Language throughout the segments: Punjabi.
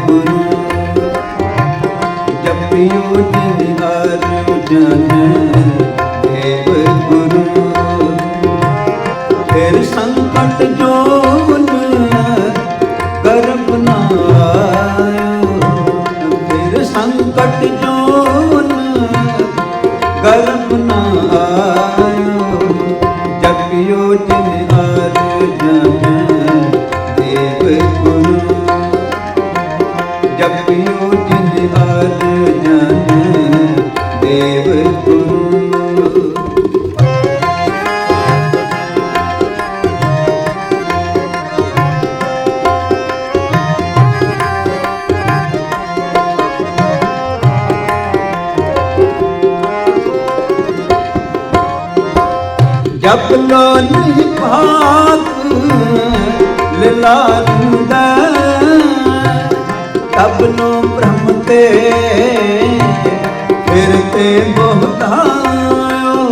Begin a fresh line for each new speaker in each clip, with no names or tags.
ਗੁਰੂ ਜਪਿਓ ਜਿਨ ਅਰਜਨ ਦੇਵ ਗੁਰੂ ਫਿਰ ਸੰਕਟ ਜੋਨ ਗਰਭ ਨਾ ਆਇਓ ਫਿਰ ਸੰਕਟ ਜੋਨ ਗਰਭ ਨਾ ਜਪ ਲੋ ਨਹੀਂ ਭਾਗ ਲਿਲਾਰੁੰਦਾ ਤਬ ਬ੍ਰਹਮ ਤੇ ਫਿਰ ਤੇ ਬਹੁਤਾਇਓ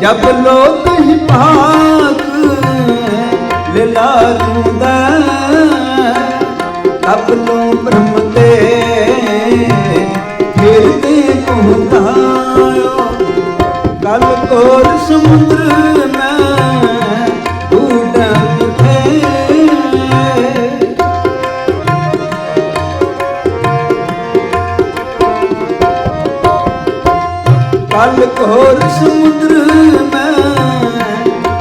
ਜਬ ਕਲ ਕੋਰ ਸਮੁੰਦਰ ਮੈਂ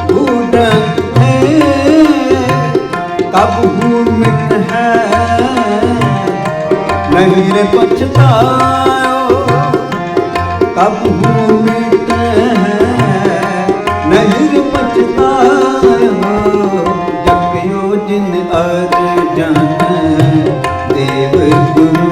ਡੂਡਨ ਥੇ ਕਬ ਹੂੰ ਮਿਟ ਹੈ ਨਹੀਂ ਰੇ ਪਛਤਾਓ ਕਬ ਹੂੰ ਮਿਟ ਹੈ ਨਹੀਂ ਰੇ ਪਛਤਾਓ ਜਪਿਓ ਜਿਨ ਅਰਜਨ ਦੇਵ ਗੁਰੂ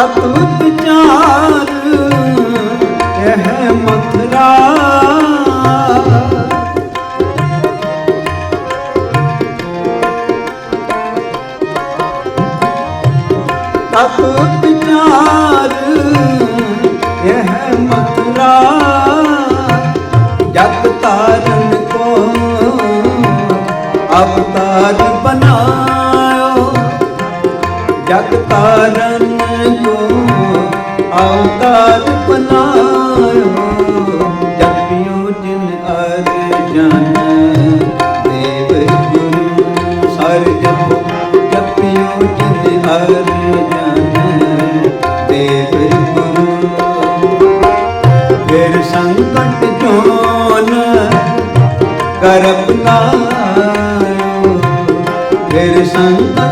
ਤਤ ਵਿਚਾਰ ਇਹ ਮਥਰਾ। ਤਤ ਵਿਚਾਰ ਇਹ ਮਥਰਾ। ਜਗ ਤਾਰਨ ਕੋ ਅਵਤਾਰ ਬਨਾਇਓ ਜਗ ਤਾਰਨ ਕੋ ਅਵਤਾਰ ਬਨਾਇਓ ਜਪਿਓ ਜਿਨ ਅਰਜਨ ਦੇਵ ਗੁਰੂ ਸਰ ਜਪੋ ਜਪਿਓ ਜਿਨ ਅਰਜਨ ਦੇਵ ਗੁਰੂ ਫਿਰ ਸੰਕਟ ਜੋਨ ਕਰ ਅਪਨਾਇਓ। ਫਿਰ ਸੰਕਟ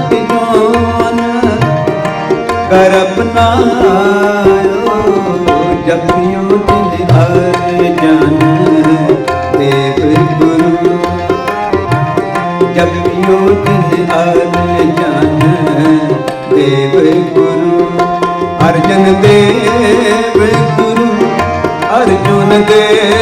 ਅਪਨਾਇਓ ਜਪਿਓ ਜਿਨ ਅਰਜਨ ਦੇਵ ਗੁਰੂ। ਜਪਿਓ ਜਿਨ ਅਰਜਨ ਦੇਵ ਗੁਰੂ। ਅਰਜਨ ਦੇਵ ਗੁਰੂ, ਅਰਜੁਨ ਦੇਵ